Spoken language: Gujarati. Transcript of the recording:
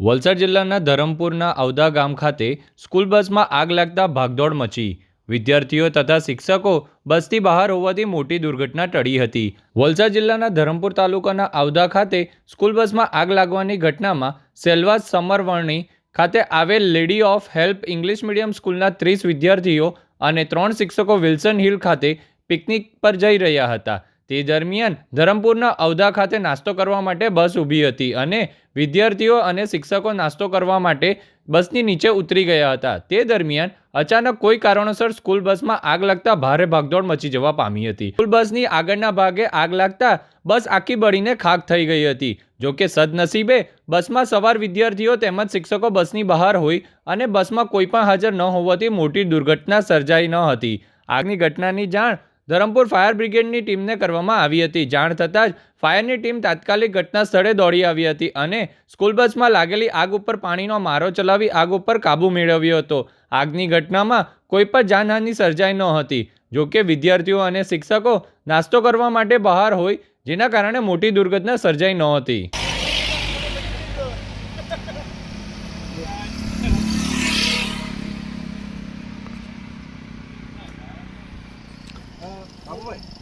વલસાડ જિલ્લાના ધરમપુરના અવધા ગામ ખાતે સ્કૂલ બસમાં આગ લાગતા ભાગદોડ મચી. વિદ્યાર્થીઓ તથા શિક્ષકો બસથી બહાર હોવાથી મોટી દુર્ઘટના ટળી હતી. વલસાડ જિલ્લાના ધરમપુર તાલુકાના અવધા ખાતે સ્કૂલ બસમાં આગ લાગવાની ઘટનામાં સેલવાસ સમરવર્ણી ખાતે આવેલ lady of help English medium સ્કૂલના ત્રીસ વિદ્યાર્થીઓ અને ત્રણ શિક્ષકો વિલ્સન હિલ ખાતે પિકનિક પર જઈ રહ્યા હતા. તે દરમિયાન ધરમપુરના અવધા ખાતે નાસ્તો કરવા માટે બસ ઊભી હતી અને વિદ્યાર્થીઓ અને શિક્ષકો નાસ્તો કરવા માટે બસની નીચે ઉતરી ગયા હતા. તે દરમિયાન અચાનક કોઈ કારણોસર સ્કૂલ બસમાં આગ લાગતા ભારે ભાગદોડ મચી જવા પામી હતી. સ્કૂલ બસની આગળના ભાગે આગ લાગતા બસ આખી બળીને ખાક થઈ ગઈ હતી. જોકે સદનસીબે બસમાં સવાર વિદ્યાર્થીઓ તેમજ શિક્ષકો બસની બહાર હોય અને બસમાં કોઈ પણ હાજર ન હોવાથી મોટી દુર્ઘટના સર્જાઈ ન હતી. આગની ઘટનાની જાણ ધરમપુર ફાયર બ્રિગેડની ટીમને કરવામાં આવી હતી. જાણ થતાં જ ફાયરની ટીમ તાત્કાલિક ઘટના સ્થળે દોડી આવી હતી અને સ્કૂલ બસમાં લાગેલી આગ ઉપર પાણીનો મારો ચલાવી આગ ઉપર કાબૂ મેળવ્યો હતો. આગની ઘટનામાં કોઈ પણ જાનહાનિ સર્જાઈ ન હતી. જોકે વિદ્યાર્થીઓ અને શિક્ષકો નાસ્તો કરવા માટે બહાર હોય, જેના કારણે મોટી દુર્ઘટના સર્જાઈ ન હતી બાબુભાઈ